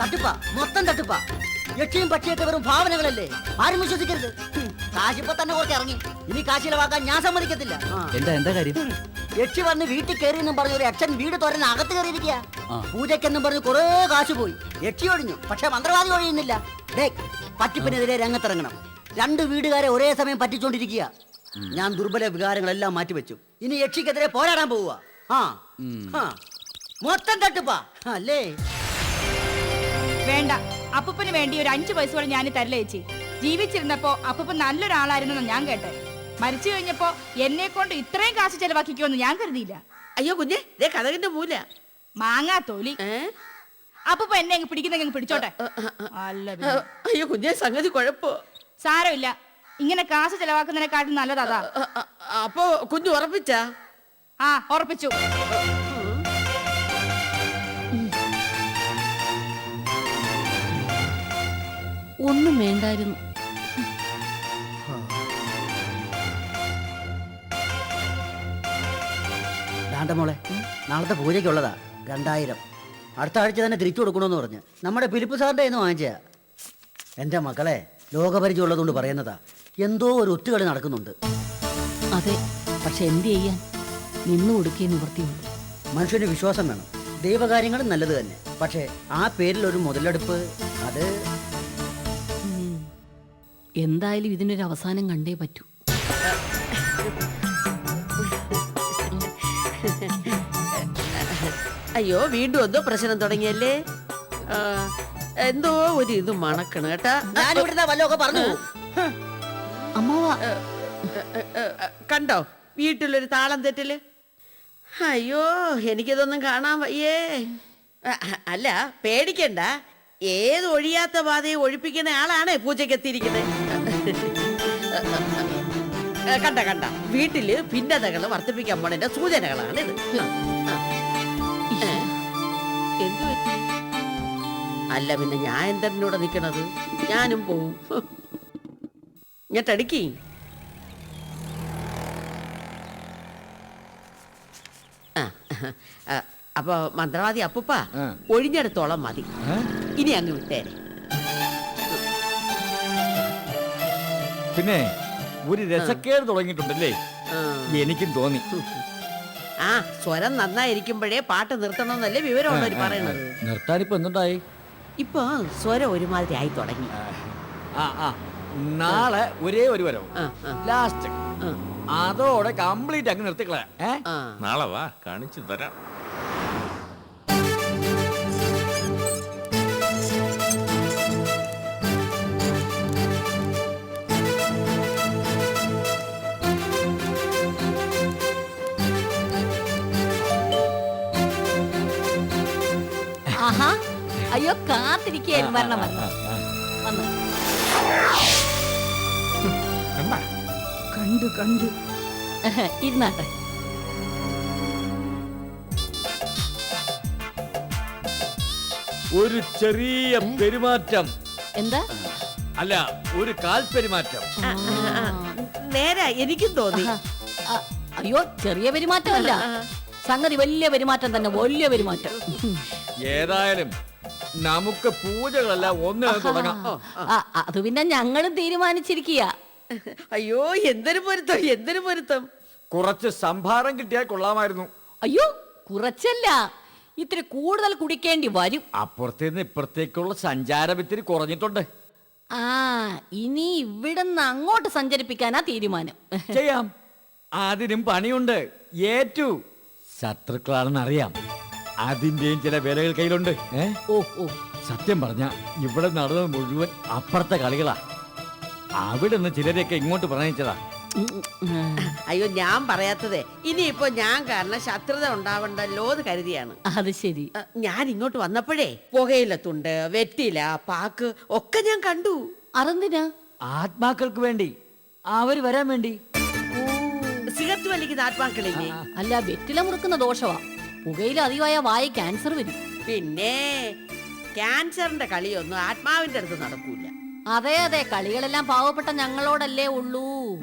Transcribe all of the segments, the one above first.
തട്ടിപ്പാ മൊത്തം തട്ടിപ്പാ. യക്ഷിയും പക്ഷിയൊക്കെ വെറും ഭാവനകളല്ലേ? ആരും വിശ്വസിക്കരുത്. കാശിപ്പോ തന്നെ കുറച്ച് ഇറങ്ങി. ഇനി കാശ് ചിലവാക്കാൻ ഞാൻ സമ്മതിക്കത്തില്ല. എന്താ എന്താ കാര്യം? യക്ഷി വന്ന് വീട്ടിൽ കയറി എന്നും പറഞ്ഞ ഒരു യക്ഷൻ വീട് തുറന്ന് അകത്ത് കയറിയിരിക്കുക. പൂജയ്ക്കെന്നും പറഞ്ഞ് കുറേ കാശ് പോയി. യക്ഷി ഒഴിഞ്ഞു. പക്ഷെ മന്ത്രവാദി ഒഴിയുന്നില്ല. ഡേ പറ്റിപ്പിനെതിരെ രംഗത്തിറങ്ങണം. രണ്ട് വീടുകാരെ ഒരേ സമയം പറ്റിച്ചോണ്ടിരിക്കുക ഞാൻ ദുർബല വികാരങ്ങളെല്ലാം മാറ്റിവെച്ചു. ഇനി യക്ഷിക്കെതിരെ പോരാടാൻ പോവുക ആ. മൊത്തം തട്ടുപ്പാ. അല്ലേ? വേണ്ട. അപ്പൂപ്പന് വേണ്ടി ഒരു അഞ്ചു പൈസ കൂടെ ഞാൻ തരില്ല ചേച്ചി. ജീവിച്ചിരുന്നപ്പോ അപ്പൂപ്പൻ നല്ലൊരാളായിരുന്നെന്ന് ഞാൻ കേട്ടെ. മരിച്ചു കഴിഞ്ഞപ്പോ എന്നെ കൊണ്ട് ഇത്രയും കാശ് ചെലവാക്കിക്കുമെന്ന് ഞാൻ കരുതിയില്ല. അയ്യോ കുഞ്ഞെ ദേ കഥകിന്റെ മൂല. മാങ്ങാ തോലി? അപ്പൂപ്പ എന്നെ അങ്ങ് പിടിക്കുന്ന അങ്ങ് പിടിച്ചോട്ടെ. അല്ല പിന്നെ. അയ്യോ കുഞ്ഞെ സംഗതി കുഴപ്പോ. സാരമില്ല. ഇങ്ങനെ കാശ് ചെലവാക്കുന്നതിനെക്കാട്ടും നല്ലതാ അതാ. അപ്പോ കുഞ്ഞു ഉറപ്പിച്ചാ? ആ ഉറപ്പിച്ചു. ഒന്നും വേണ്ടായിരുന്നു. ദാണ്ട മോളെ നാളത്തെ പൂജയ്ക്കുള്ളതാ രണ്ടായിരം. അടുത്ത ആഴ്ച തന്നെ തിരിച്ചു കൊടുക്കണമെന്ന് പറഞ്ഞ്. നമ്മുടെ ഫിലിപ്പ് സാറിന്റെ എന്ന് നിന്ന് വാങ്ങിച്ചയാ. എന്റെ മക്കളെ ലോകപരിചയം ഉള്ളതുകൊണ്ട് പറയുന്നതാ. എന്തോ ഒരു ഒത്തുകളി നടക്കുന്നുണ്ട്. അതെ പക്ഷെ എന്ത് ചെയ്യാൻ? നിന്നു കൊടുക്കേ നിവൃത്തിയുണ്ട് മനുഷ്യന് വിശ്വാസം വേണം. ദൈവകാര്യങ്ങളും നല്ലത് തന്നെ. പക്ഷേ ആ പേരിൽ ഒരു മുതലെടുപ്പ് അത്. എന്തായാലും ഇതിനൊരു അവസാനം കണ്ടേ പറ്റൂ. അയ്യോ വീണ്ടും എന്തോ പ്രശ്നം തുടങ്ങിയല്ലേ? എന്തോ ഒരു ഇത് മണക്കണ് കേട്ടാ. വല്ലതൊക്കെ പറഞ്ഞു. അമ്മാവ. കണ്ടോ? വീട്ടിലൊരു താളം തെറ്റൽ. അയ്യോ എനിക്കിതൊന്നും കാണാൻ വയ്യേ. അല്ല പേടിക്കണ്ട. ഏത് ഒഴിയാത്ത ബാധയെ ഒഴിപ്പിക്കുന്ന ആളാണ് പൂജയ്ക്ക് എത്തിയിരിക്കുന്നത്. കണ്ട കണ്ട. വീട്ടിൽ ഭിന്നതകൾ വർദ്ധിപ്പിക്കാൻ പോണതിന്റെ സൂചനകളാണിത് ഇത്. അല്ല പിന്നെ ഞാൻ എന്തെന്നൂടെ നിക്കണത്? ഞാനും പോവും. ഞെട്ടടിക്കേ അപ്പൊ മന്ത്രവാദി അപ്പുപ്പ. ഒഴിഞ്ഞെടുത്തോളം മതി. ഇനി അങ്ങ് വിട്ടേരെ. പിന്നെ ഒരു രസക്കേട് തുടങ്ങിയിട്ടുണ്ടല്ലേ. എനിക്കും തോന്നി. ആ സ്വരം നന്നായിരിക്കുമ്പോഴേ പാട്ട് നിർത്തണമെന്നല്ലേ വിവരമുള്ളവർ പറയണത് നിർത്താനിപ്പോ എന്തുണ്ടായി? ഇപ്പൊ സ്വരം ഒരുമാതിരി ആയി തുടങ്ങി. ആ ആ നാളെ ഒരേ ഒരു വരവ്. ലാസ്റ്റ് അതോടെ കംപ്ലീറ്റ് അങ്ങ് നിർത്തിക്കളയാ. നാളെ വാ കാണിച്ചു തരാം. അയ്യോ കാത്തിരിക്കുകയായിരുന്നു. വരണം വരണം. വന്നു. കണ്ടു കണ്ടു. ഇരുന്നാട്ടെ. ഒരു ചെറിയ പെരുമാറ്റം. എന്താ? അല്ല ഒരു കാൽ പെരുമാറ്റം. നേരാ എനിക്കും തോന്നി. അയ്യോ ചെറിയ പെരുമാറ്റമല്ല. സംഗതി വലിയ പെരുമാറ്റം തന്നെ വലിയ പെരുമാറ്റം. ഏതായാലും നമുക്ക് പൂജകളല്ല ഒന്ന് തുടങ്ങാം. ആ, അത് പിന്നെ ഞങ്ങളും തീരുമാനിച്ചിരിക്കുക അയ്യോ എന്തൊരു പൊരുത്തം എന്തൊരു പൊരുത്തം. കുറച്ച് സംഭാരം കിട്ടിയാൽ കൊള്ളാമായിരുന്നു. അയ്യോ കുറച്ചല്ല. ഇത്തിരി കൂടുതൽ കുടിക്കേണ്ടി വരും. അപ്പുറത്തേന്ന് ഇപ്പുറത്തേക്കുള്ള സഞ്ചാരം ഇത്തിരി കുറഞ്ഞിട്ടുണ്ട്. ആ ഇനി ഇവിടുന്ന് അങ്ങോട്ട് സഞ്ചരിപ്പിക്കാനാ തീരുമാനം. ചെയ്യാം. അതിനും പണിയുണ്ട്. ഏറ്റു. ശത്രുക്കളാണെന്ന് അറിയാം അതിന്റെയും ചില വിലകൾ കയ്യിലുണ്ട്. ഏ? ഓ ഓ. സത്യം പറഞ്ഞ ഇവിടെ നടന്നത് മുഴുവൻ അപ്പുറത്തെ കളികളാ. അവിടെ നിന്ന് ചിലരെയൊക്കെ ഇങ്ങോട്ട് ഉം. അയ്യോ ഞാൻ പറയാത്തതേ ഇനിയിപ്പോ ഞാൻ കാരണം ശത്രുത ഉണ്ടാവണ്ടല്ലോ എന്ന് കരുതിയാണ്. അത് ശരി. ഞാൻ ഇങ്ങോട്ട് വന്നപ്പോഴേ പുകയില തുണ്ട് വെറ്റില പാക്ക് ഒക്കെ ഞാൻ കണ്ടു. അറന്തിനാ? ആത്മാക്കൾക്ക് വേണ്ടി അവർ വരാൻ വേണ്ടി. സിഗരറ്റ് വലിക്കുന്ന ആത്മാക്കളില്ലേ? അല്ല വെറ്റില മുറുക്കുന്ന ദോഷമാ പുകയിൽ അധികമായ വായ ക്യാൻസർ വരും. പിന്നെ ക്യാൻസറിന്റെ കളിയൊന്നും ആത്മാവിന്റെ അടുത്ത് നടക്കൂല. അതെ അതെ. കളികളെല്ലാം പാവപ്പെട്ട ഞങ്ങളോടല്ലേ ഉള്ളൂ.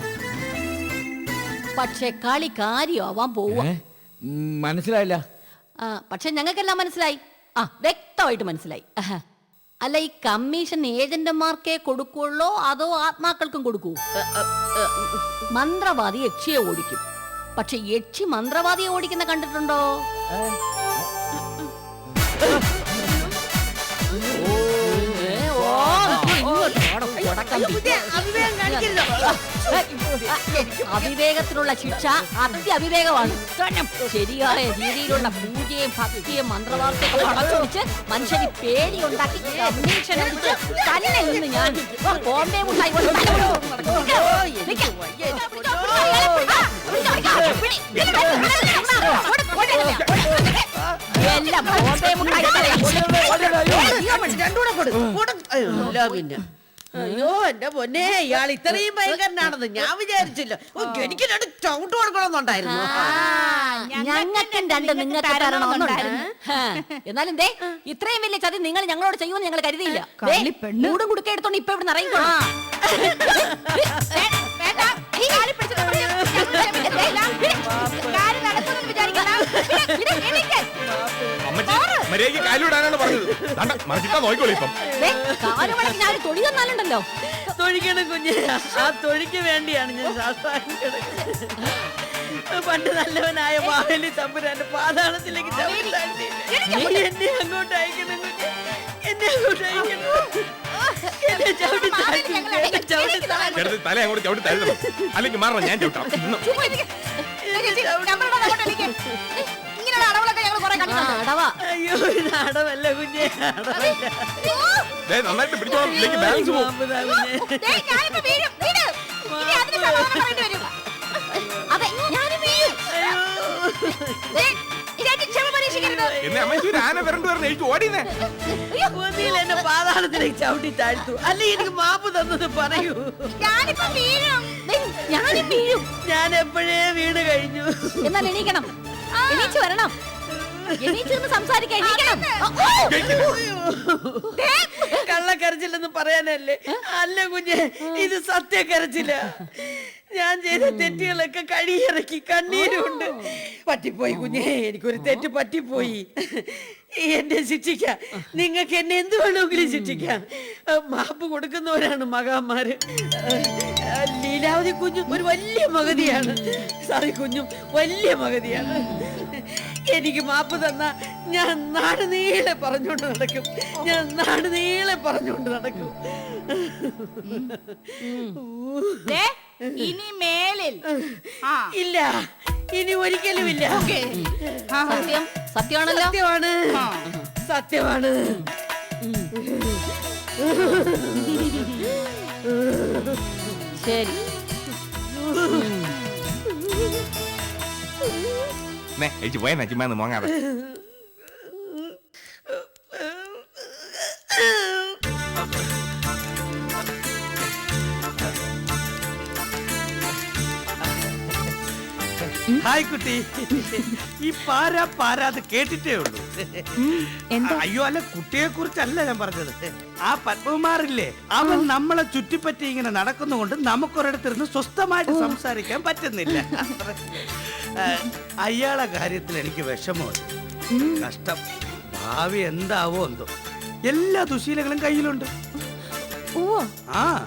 പക്ഷെ കളി കാര്യമാവാൻ പോവുക. ഏ? ഉം, മനസ്സിലായില്ല. പക്ഷെ ഞങ്ങൾക്കെല്ലാം മനസ്സിലായി. ആ വ്യക്തമായിട്ട് മനസ്സിലായി. ആഹ്. അല്ല ഈ കമ്മീഷൻ ഏജന്റുമാർക്കേ കൊടുക്കുള്ളോ അതോ ആത്മാക്കൾക്കും കൊടുക്കൂ? മന്ത്രവാദി യക്ഷിയെ ഓടിക്കും. പക്ഷെ യക്ഷി മന്ത്രവാദിയെ ഓടിക്കുന്ന കണ്ടിട്ടുണ്ടോ? അവിവേകത്തിനുള്ള ശിക്ഷ അത്യവിവേകമാണ് ശരിയായ രീതിയിലുള്ള പൂജയും ഭക്തിയും മന്ത്രവാർത്തയൊക്കെ അടച്ചുപിടിച്ച് മനുഷ്യന് പേടിയുണ്ടാക്കി തന്നെ ഇന്ന് ഞാൻ. ബോംബെ മുട്ടായി എല്ലാം ബോംബെ മുട്ടായി രണ്ടൂടെ കൊടു കൊടു. അയ്യോ, ഇല്ല പിന്നെ അയ്യോ എന്റെ പൊന്നെ ഇയാൾ ഇത്രയും ഭയങ്കരനാണെന്ന് ഞാൻ വിചാരിച്ചില്ല എനിക്ക് രണ്ട് ചവിട്ട് കൊടുക്കണമെന്നുണ്ടായിരുന്നു ഞങ്ങൾക്കും രണ്ട് നിങ്ങൾക്ക്. എന്നാലും ദേ ഇത്രയും വലിയ ചതി നിങ്ങൾ ഞങ്ങളോട് ചെയ്യുമെന്ന് ഞങ്ങൾ കരുതിയില്ല. കൂടും കുടുക്ക എടുത്തോണ്ട് ഇപ്പൊ ഇവിടെ ഇറങ്ങിക്കോളാം അമ്മച്ചി മര്യാദയ്ക്ക് കാലിടാനാണ് പറഞ്ഞത്. ദാണ്ട, മറിച്ചിട്ടാ നോക്കിക്കോളൂ ഇപ്പം. ദേ, കാൽ മടക്കി തൊടി തന്നാലുണ്ടല്ലോ. തൊഴിക്കണം കുഞ്ഞ്. ആ തൊഴിക്ക് വേണ്ടിയാണ് ഞാൻ ശാസ്ത്രം കിടക്കുന്നത് പണ്ട് നല്ലവനായ മാവേലി തമ്പുരാന്റെ പാതാളത്തിലേക്ക് ചവിട്ടി താഴ്ത്തി. എന്നെ അങ്ങോട്ട് അയക്കണം കുഞ്ഞ്. എന്നെ അങ്ങോട്ട് അയക്കണം. ചേട്ടത്തി തല അങ്ങോട്ട് ചവിട്ടി തരുന്നത് അല്ലെങ്കിൽ മാറണം ഞാൻ ചവിട്ടാം. എണീക്ക്. ഇങ്ങനെയുള്ള അടവുകളൊക്കെ ഞങ്ങൾ കുറെ ആ, കണ്ടിട്ടുണ്ട് അടവാ. അയ്യോ ഇത് അടവല്ല കുഞ്ഞെ അടവല്ല. ദേ, നന്നായിട്ട് പിടിച്ചോളാം ഇല്ലെങ്കിൽ ബാലൻസ് പോകും പാമ്പുതാ കുഞ്ഞെ. ദേ, ഞാനിപ്പോ വീഴും. വീട്. ഇനി അതിന് സമാധാനം പറയേണ്ടി വരും. അതെ ഞാനും വീഴും. ദേ, പരീക്ഷിക്കരുത്. എന്നെ അമ്മച്ചി ഒരു ആന വരണ്ടു പറഞ്ഞ് എനിക്ക് ഓടിയുന്നേ. ഒന്നിയിൽ എന്നെ പാതാളത്തിലേക്ക് ചവിട്ടി താഴ്ത്തു. അല്ലെ എനിക്ക് മാപ്പ് തന്നത് പറയൂ. ഞാനിപ്പോ വീഴും. ദേ, ഞാനും വീഴും. ഞാൻ എപ്പോഴേ വീട് കഴിഞ്ഞു. എന്നാൽ എണീക്കണം. എണീച്ചു വരണം. സംസാരിക്കാൻ എണീക്കണം. കള്ളക്കരച്ചില്ലെന്ന് പറയാനല്ലേ? അല്ല കുഞ്ഞെ ഇത് സത്യക്കരച്ചില്ല ഞാൻ ചെയ്ത തെറ്റുകളൊക്കെ കഴിയിറക്കി കണ്ണീരുണ്ട്. പറ്റിപ്പോയി കുഞ്ഞെ എനിക്കൊരു തെറ്റ് പറ്റിപ്പോയി. എന്നെ ശിക്ഷിക്കാം. നിങ്ങൾക്ക് എന്നെ എന്ത് വേണമെങ്കിലും ശിക്ഷിക്കാം. മാപ്പ് കൊടുക്കുന്നവരാണ് മകാന്മാര് ലീലാവതി കുഞ്ഞു ഒരു വലിയ മകതിയാണ്. സാറി കുഞ്ഞും വലിയ മഗതിയാണ് എനിക്ക് മാപ്പ് തന്ന ഞാൻ നാട് നീളെ പറഞ്ഞുകൊണ്ട് നടക്കും. ഞാൻ നാട് നീളെ പറഞ്ഞുകൊണ്ട് നടക്കും. ദേ, ഇനി മേലിൽ. ആ. ഇല്ല ഇനി ഒരിക്കലും ഇല്ല. ആ, സത്യം? സത്യമാണല്ലോ? സത്യമാണ്. ആ. സത്യമാണ്. ശരി. നേ ചേച്ചി പോയെന്നാ ചുമ്മാ മോങ്ങാതെ ഹായ് കുട്ടി. ഈ പാരാ പാരാ അത് കേട്ടിട്ടേ ഉള്ളൂ. അയ്യോ അല്ല കുട്ടിയെ കുറിച്ചല്ല ഞാൻ പറഞ്ഞത്. ആ പത്മകുമാറില്ലേ അവൻ നമ്മളെ ചുറ്റിപ്പറ്റി ഇങ്ങനെ നടക്കുന്നതുകൊണ്ട് നമുക്കൊരിടത്തിരുന്ന് സ്വസ്ഥമായിട്ട് സംസാരിക്കാൻ പറ്റുന്നില്ല. അയാളെ കാര്യത്തിൽ എനിക്ക് വിഷമമുണ്ട്. കഷ്ടം. ഭാവി എന്താവോ എന്തോ. എല്ലാ ദുശീലങ്ങളും കയ്യിലുണ്ട്. ആ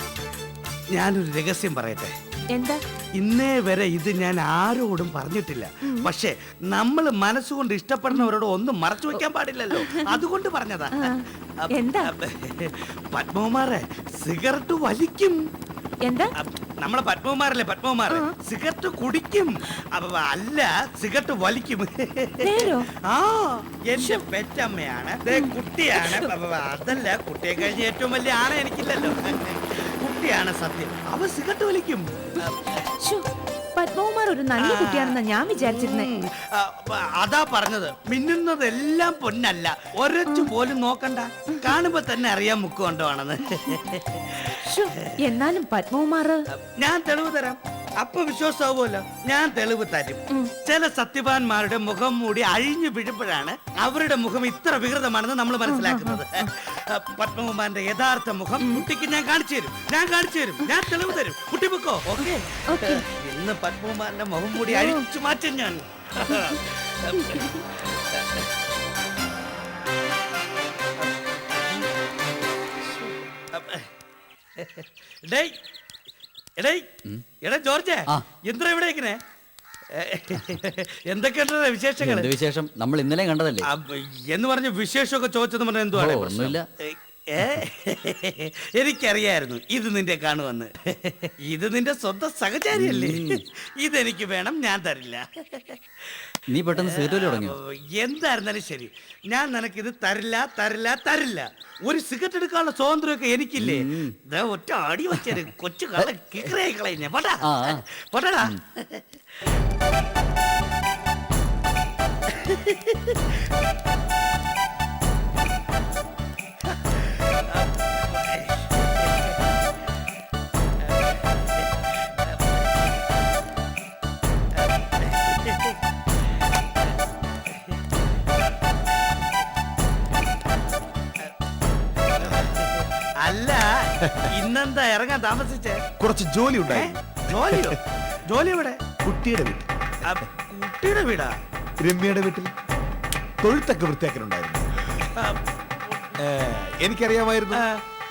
ഞാനൊരു രഹസ്യം പറയട്ടെ. എന്താ? ഇന്നേ വരെ ഇത് ഞാൻ ആരോടും പറഞ്ഞിട്ടില്ല. പക്ഷേ നമ്മൾ മനസ്സുകൊണ്ട് ഇഷ്ടപ്പെടുന്നവരോട് ഒന്നും മറച്ചു വെക്കാൻ പാടില്ലല്ലോ. അതുകൊണ്ട് പറഞ്ഞതാ. എന്താ? പത്മകുമാറെ സിഗരറ്റ് വലിക്കും. എന്താ? നമ്മളെ പത്മകുമാറല്ലേ പത്മകുമാർ സിഗരറ്റ് കുടിക്കും. അപ്പൊ അല്ല സിഗരറ്റ് വലിക്കും. ആ എന്റെ പെറ്റമ്മയാണ്. കുട്ടിയാണ്. അതല്ല കുട്ടിയെ കഴിഞ്ഞ ഏറ്റവും വലിയ ആണ് എനിക്കില്ലല്ലോ. കുട്ടിയാണ് സത്യം. അവ സിഗരറ്റ് വലിക്കും. പത്മകുമാർ ഒരു നല്ല കുട്ടിയാണെന്ന് ഞാൻ വിചാരിച്ചിരുന്നേ. ഉം. ആ, അതാ പറഞ്ഞത്. മിന്നുന്നതെല്ലാം പൊന്നല്ല. ഒരച്ചു പോലും നോക്കണ്ട. കാണുമ്പോ തന്നെ അറിയാൻ മുക്കുകൊണ്ടോണെന്ന് എന്നാലും പത്മകുമാർ ഞാൻ തെളിവ് തരാം. അപ്പൊ വിശ്വാസമാവുമല്ലോ ഞാൻ തെളിവ് തരും. ചില സത്യവാന്മാരുടെ മുഖം മൂടി അഴിഞ്ഞു വീഴുമ്പോഴാണ് അവരുടെ മുഖം ഇത്ര വികൃതമാണെന്ന് നമ്മൾ മനസ്സിലാക്കുന്നത്. പത്മകുമാറിന്റെ പത്മകുമാരന്റെ യഥാർത്ഥ മുഖം കുട്ടിക്ക് ഞാൻ കാണിച്ചു തരും. ഞാൻ കാണിച്ചു തരും. ഞാൻ തെളിവ് തരും. കുട്ടി പൊക്കോ? ഓക്കെ. ഇന്ന് പത്മകുമാറിന്റെ മുഖം മൂടി അഴിച്ചു മാറ്റും ഞാൻ. ഡേയ് എടാ ജോർജ്. എന്താ ഇവിടെ ഇങ്ങനെ എന്തൊക്കെയുണ്ട് വിശേഷങ്ങൾ വിശേഷം? നമ്മൾ ഇന്നലെ കണ്ടതല്ലേ? എന്ന് പറഞ്ഞ വിശേഷമൊക്കെ ചോദിച്ചെന്ന് പറഞ്ഞാൽ എന്തുവാണ് പ്രശ്നമില്ല ഒന്നുമില്ല. ഏ, എനിക്കറിയായിരുന്നു ഇത് നിന്റെ കാണുവന്ന് ഇത് നിന്റെ സ്വന്തം സഹചാരിയല്ലേ? ഇതെനിക്ക് വേണം ഞാൻ തരില്ല. നീ പെട്ടെന്ന് സിഗരറ്റ് ഓ, എന്തായിരുന്നാലും ശരി. ഞാൻ നിനക്കിത് തരില്ല തരില്ല തരില്ല. ഒരു സിഗരറ്റ് എടുക്കാനുള്ള സ്വാതന്ത്ര്യമൊക്കെ എനിക്കില്ലേ? ഒറ്റ അടി വെച്ചത് കൊച്ചു കള കിക്കറായി കളയുന്നേ. പോട്ടാ ആ, ആ. പോട്ടാടാ അല്ല ഇന്നെന്താ ഇറങ്ങാൻ താമസിച്ചേ? കുറച്ച് ജോലി? ഉണ്ടായി. ജോലിയോ? ജോലി എവിടെ? കുട്ടിയുടെ വീട്ടിൽ. കുട്ടിയുടെ വീടാ? രമ്യയുടെ വീട്ടിൽ തൊഴുത്തൊക്കെ വൃത്തിയാക്കലുണ്ടായിരുന്നു. എനിക്കറിയാമായിരുന്നു.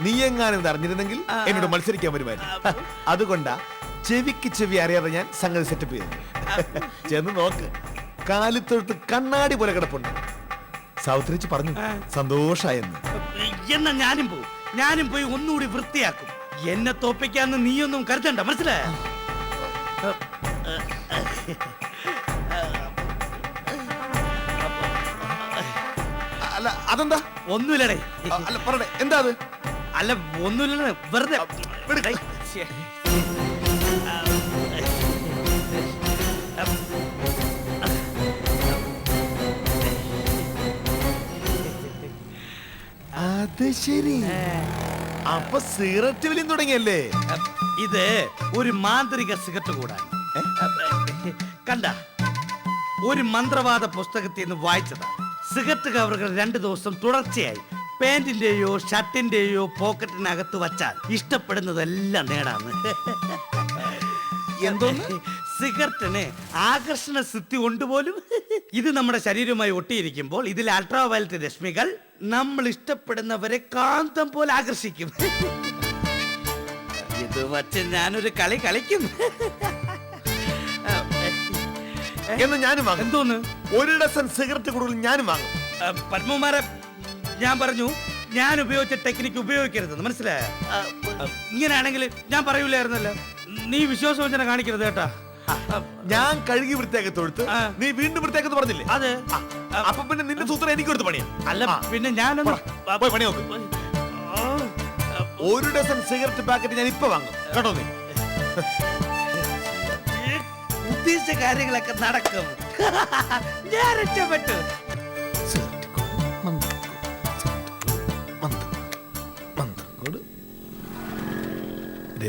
നീ എങ്ങാനും അറിഞ്ഞിരുന്നെങ്കിൽ. എന്നോട് മത്സരിക്കാൻ വരുമായിരുന്നു. അതുകൊണ്ടാ ചെവിക്ക് ചെവി അറിയാതെ ഞാൻ സംഗതി സെറ്റപ്പ് ചെയ്തു ചെന്ന് നോക്ക്. കാലിത്തൊഴുത്ത് കണ്ണാടി പോലെ കിടപ്പുണ്ട്. സാവിത്രിച്ച് പറഞ്ഞു. സന്തോഷായെന്ന്. എന്നാ ഞാനും പോവും. ഞാനും പോയി ഒന്നുകൂടി വൃത്തിയാക്കും. എന്നെ തോപ്പിക്കാന്ന് നീയൊന്നും കരുതണ്ട മനസ്സിലായ? അല്ല അതെന്താ? ഒന്നുമില്ലടേ. അല്ല പറടേ എന്താ അത്? അല്ല ഒന്നുമില്ല വെറുതെ. ഡേയ്, ശ്ശേ. അത് ശരി. അപ്പൊ സിഗരറ്റ് വലിയും തുടങ്ങിയല്ലേ? ഇത് ഒരു മാന്ത്രിക സിഗരറ്റ് കൂടാ കണ്ട ഒരു മന്ത്രവാദ പുസ്തകത്തിൽ നിന്ന് വായിച്ചതാ. സിഗരറ്റ് കവറുകൾ രണ്ടു ദിവസം തുടർച്ചയായി പാന്റിന്റെയോ ഷർട്ടിന്റെയോ പോക്കറ്റിനകത്ത് വച്ചാൽ ഇഷ്ടപ്പെടുന്നതെല്ലാം നേടാന്ന്. എന്തോന്ന്? സിഗരറ്റിന് ആകർഷണ സിദ്ധി കൊണ്ടുപോലും ഇത് നമ്മുടെ ശരീരവുമായി ഒട്ടിയിരിക്കുമ്പോൾ ഇതിൽ അൾട്രാ വയലറ്റ് രശ്മികൾ നമ്മൾ ഇഷ്ടപ്പെടുന്നവരെ കാന്തം പോലെ ആകർഷിക്കും. ഇത് വച്ച് ഞാനൊരു കളി കളിക്കും. എന്ന് ഞാനും വാങ്ങും. എന്തോന്ന്? ഒരു ഡസൻ സിഗരറ്റ് കൂടുതൽ ഞാനും വാങ്ങും. പത്മകുമാരെ ഞാൻ പറഞ്ഞു ഞാൻ ഉപയോഗിച്ച ടെക്നിക്ക് ഉപയോഗിക്കരുത് മനസ്സിലായ? ഇങ്ങനെയാണെങ്കിൽ ഞാൻ പറയൂലായിരുന്നല്ലോ. നീ വിശ്വാസവഞ്ചന കാണിക്കരുത് കേട്ടാ. ഞാൻ കഴുകി വൃത്തിയാക്കി തൊഴുത്ത് നീ വീണ്ടും വൃത്തിയാക്കി പറഞ്ഞില്ലേ? അതെ. അപ്പൊ പിന്നെ നിന്റെ സൂത്രം എനിക്ക് കൊടുത്ത് പണിയാ. അല്ല പിന്നെ ഞാനൊന്ന് പോയി പണി നോക്ക്. ഒരു ഡസൻ സിഗരറ്റ് പാക്കറ്റ് ഞാൻ ഇപ്പൊ വാങ്ങും. കേട്ടോ നീ? ഉദ്ദേശിച്ച കാര്യങ്ങളൊക്കെ നടക്കും. ഞാൻ രക്ഷപ്പെട്ടു.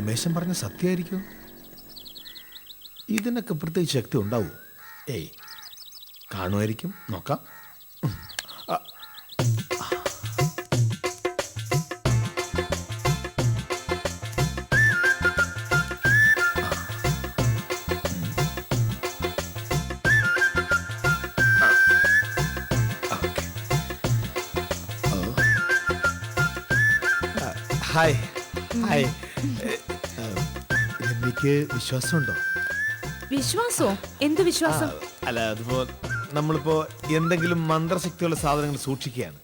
രമേശൻ പറഞ്ഞ സത്യമായിരിക്കും? ഇതിനൊക്കെ പ്രത്യേകിച്ച് ശക്തി ഉണ്ടാവും? ഏയ് കാണുമായിരിക്കും. നോക്കാം. ഹായ്. ഹായ്. എ, ആ, രമ്യക്ക് വിശ്വാസമുണ്ടോ? വിശ്വാസോ? എന്ത് വിശ്വാസം? അല്ല അതിപ്പോ നമ്മളിപ്പോ എന്തെങ്കിലും മന്ത്രശക്തിയുള്ള സാധനങ്ങൾ സൂക്ഷിക്കുകയാണ്.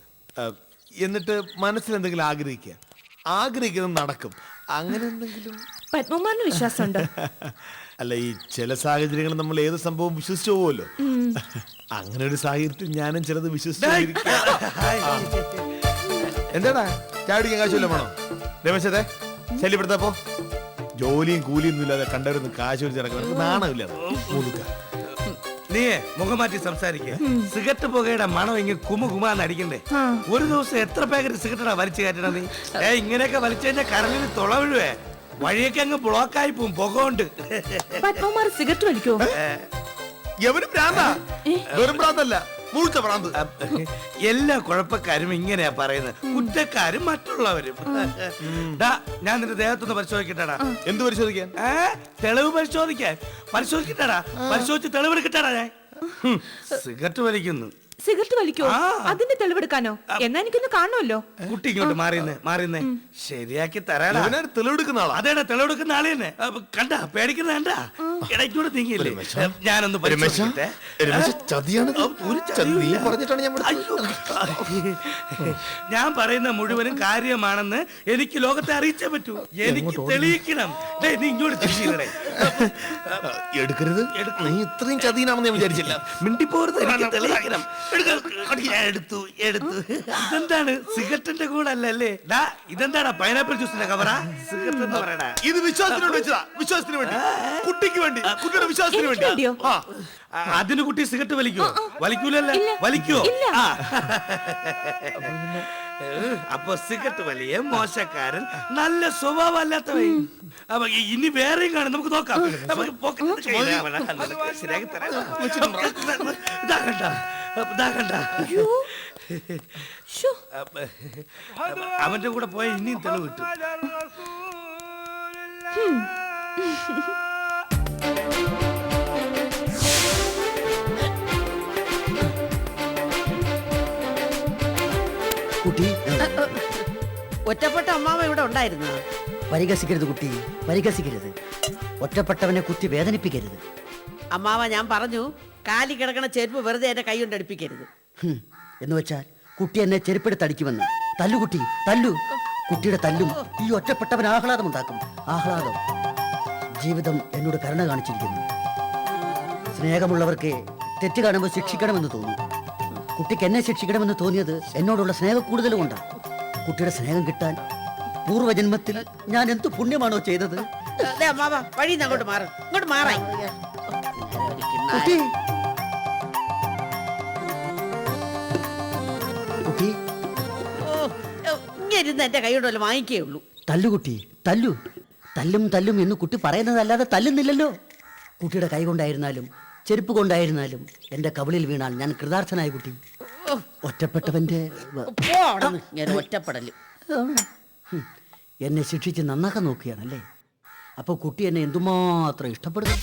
എന്നിട്ട് മനസ്സിൽ എന്തെങ്കിലും ആഗ്രഹിക്കുക. ആഗ്രഹിക്കുന്നത് നടക്കും. അങ്ങനെ എന്തെങ്കിലും? പത്മമാറിന് വിശ്വാസമുണ്ടോ? അല്ല ഈ ചില സാഹചര്യങ്ങൾ നമ്മൾ ഏത് സംഭവം വിശ്വസിച്ചു പോവുമല്ലോ അങ്ങനെ ഒരു സാഹചര്യത്തിൽ ഞാനും ചിലത് വിശ്വസിച്ചു. എന്താടാ? ചാടിക്കാൻ കാശുമല്ലോ വേണോ? രമേശത്തെ ശല്യപ്പെടുത്തപ്പോ ജോലിയും കൂലിയും ഒന്നും ഇല്ലാതെ കണ്ടവരൊന്നും കാശ് ഒരു നാണമില്ല നീ മുഖം മാറ്റി സംസാരിക്കുക സിഗരറ്റ് പുകയുടെ മണം ഇങ്ങനെ കുമുകുമാന്ന് അടിക്കണ്ടേ? ഒരു ദിവസം എത്ര പാക്കറ്റ് സിഗരറ്റാ വലിച്ചു കയറ്റണ നീ? ഏ ഇങ്ങനെയൊക്കെ വലിച്ചു കഴിഞ്ഞാൽ കരളിന് തുള വീഴുവേ. വഴിയൊക്കെ അങ്ങ് ബ്ലോക്കായി പോകും പുക കൊണ്ട് സിഗരറ്റ് വലിക്കോ എവരും ഭ്രാന്താ? വെറും ഭ്രാന്തല്ല. മുഴുത്ത പ്രാന്ത്. എല്ലാ കുഴപ്പക്കാരും ഇങ്ങനെയാ പറയുന്നത്. കുറ്റക്കാരും മറ്റുള്ളവരും. ഡാ, ഞാൻ നിന്റെ ദേഹത്തൊന്ന് പരിശോധിക്കട്ടാടാ. എന്ത് പരിശോധിക്കാൻ? ഏ? തെളിവ് പരിശോധിക്കാൻ. പരിശോധിക്കട്ടാടാ. പരിശോധിച്ച് തെളിവെടുക്കട്ടാടാ ഞാൻ. സിഗരറ്റ് വലിക്കുന്നു. സിഗരറ്റ് വലിക്കോ. അതിന്റെ തെളിവെടുക്കാനോ? എന്നാ എനിക്കൊന്ന് കാണുമല്ലോ. കുട്ടി ഇങ്ങോട്ട് മാറിയുന്നേ മാറിയുന്നേ ശരിയാക്കി തരാടാ. തെളിവെടുക്കുന്ന ആളാ. അതേടാ തെളിവെടുക്കുന്ന ആളെ തന്നെ. അപ്പൊ കണ്ട പേടിക്കുന്ന കണ്ട. ഇടയ്ക്കൂടെ നീങ്ങിയില്ലേ? ഞാനൊന്ന്. ഞാൻ പറയുന്ന മുഴുവനും കാര്യമാണെന്ന് എനിക്ക് ലോകത്തെ അറിയിച്ചേ പറ്റൂ. എനിക്ക് തെളിയിക്കണം. ദേ, നീ ഇങ്ങോട്ട് തിരിച്ചില്ലേ എടുക്കരുത്. നീ ഇത്രയും ചതീനാണെന്ന് ഞാൻ വിചാരിച്ചില്ല. മിണ്ടിപ്പോരുത്. എനിക്ക് തെളിയിക്കണം. എടുത്തു എടുത്തു. ഇതെന്താണ്? സിഗരറ്റിന്റെ കൂടെ അല്ലല്ലേ ഡാ ഇതെന്താടാ? പൈനാപ്പിൾ ജ്യൂസിന്റെ കവറാ സിഗരറ്റ് എന്ന് പറയടാ. ഇത് വിശ്വാസത്തിന് വേണ്ടി വെച്ചതാ. വിശ്വാസത്തിന് വേണ്ടി. കുട്ടിക്ക് വേണ്ടി. കുട്ടിയുടെ വിശ്വാസത്തിന് വേണ്ടി. അതിന് കുട്ടി സിഗരറ്റ് വലിക്കോ വലിക്കൂലല്ല. വലിക്കോ അപ്പൊ സിഗരറ്റ് വലിയ മോശക്കാരൻ നല്ല സ്വഭാവമല്ലാത്തവൻ. അപ്പൊ ഇനി വേറെയും കാണും. നമുക്ക് നോക്കാം. നമുക്ക് ശരിയാക്കി തരാം. ഇതാ കണ്ട അവന്റെ കൂടെ പോയ ഇനിയും തെളിവ് കിട്ടും. കുട്ടി. ഒറ്റപ്പെട്ട അമ്മാവ ഇവിടെ ഉണ്ടായിരുന്ന? പരിഹസിക്കരുത് കുട്ടി. പരിഹസിക്കരുത്. ഒറ്റപ്പെട്ടവനെ കുത്തി വേദനിപ്പിക്കരുത്. അമ്മാവ ഞാൻ പറഞ്ഞു കാലി കിടക്കണ ചെരുപ്പ് വെറുതെ എന്റെ കൈ കൊണ്ട് അടുപ്പിക്കരുത്. എന്ന് വെച്ചാൽ കുട്ടി എന്നെ ചെരുപ്പെടുത്തടിക്കുമെന്ന് തല്ലു കുട്ടി തല്ലു. കുട്ടിയുടെ തല്ലും ഈ ഒറ്റപ്പെട്ടവൻ ആഹ്ലാദം ഉണ്ടാക്കും. ആഹ്ലാദം. ജീവിതം എന്നോട് കരുണ കാണിച്ചിരിക്കുന്നു. സ്നേഹമുള്ളവർക്ക് തെറ്റ് കാണുമ്പോൾ ശിക്ഷിക്കണമെന്ന് തോന്നി. കുട്ടിക്ക് എന്നെ ശിക്ഷിക്കണമെന്ന് തോന്നിയത് എന്നോടുള്ള സ്നേഹം കൂടുതൽ കൊണ്ടാണ് കുട്ടിയുടെ സ്നേഹം കിട്ടാൻ പൂർവജന്മത്തിൽ ഞാൻ എന്ത് പുണ്യമാണോ ചെയ്തത്? വഴി അങ്ങോട്ട് മാറും. ഇങ്ങോട്ട് മാറായി. കുട്ടി കുട്ടി? ഓ എന്റെ കൈ കൊണ്ട് വാങ്ങിക്കേ ഉള്ളൂ. തല്ലുകുട്ടി തല്ലു. തല്ലും തല്ലും എന്ന് കുട്ടി പറയുന്നതല്ലാതെ തല്ലുന്നില്ലല്ലോ. കുട്ടിയുടെ കൈ കൊണ്ടായിരുന്നാലും ചെരുപ്പ് കൊണ്ടായിരുന്നാലും എന്റെ കവിളിൽ വീണാൽ ഞാൻ കൃതാർത്ഥനായ കുട്ടി. ഒറ്റപ്പെട്ടവന്റെ. ഒറ്റപ്പെടൽ. എന്നെ ശിക്ഷിച്ച് നന്നാക്കാൻ നോക്കുകയാണല്ലേ? അപ്പോൾ കുട്ടി എന്നെ എന്തുമാത്രം ഇഷ്ടപ്പെടുന്നു?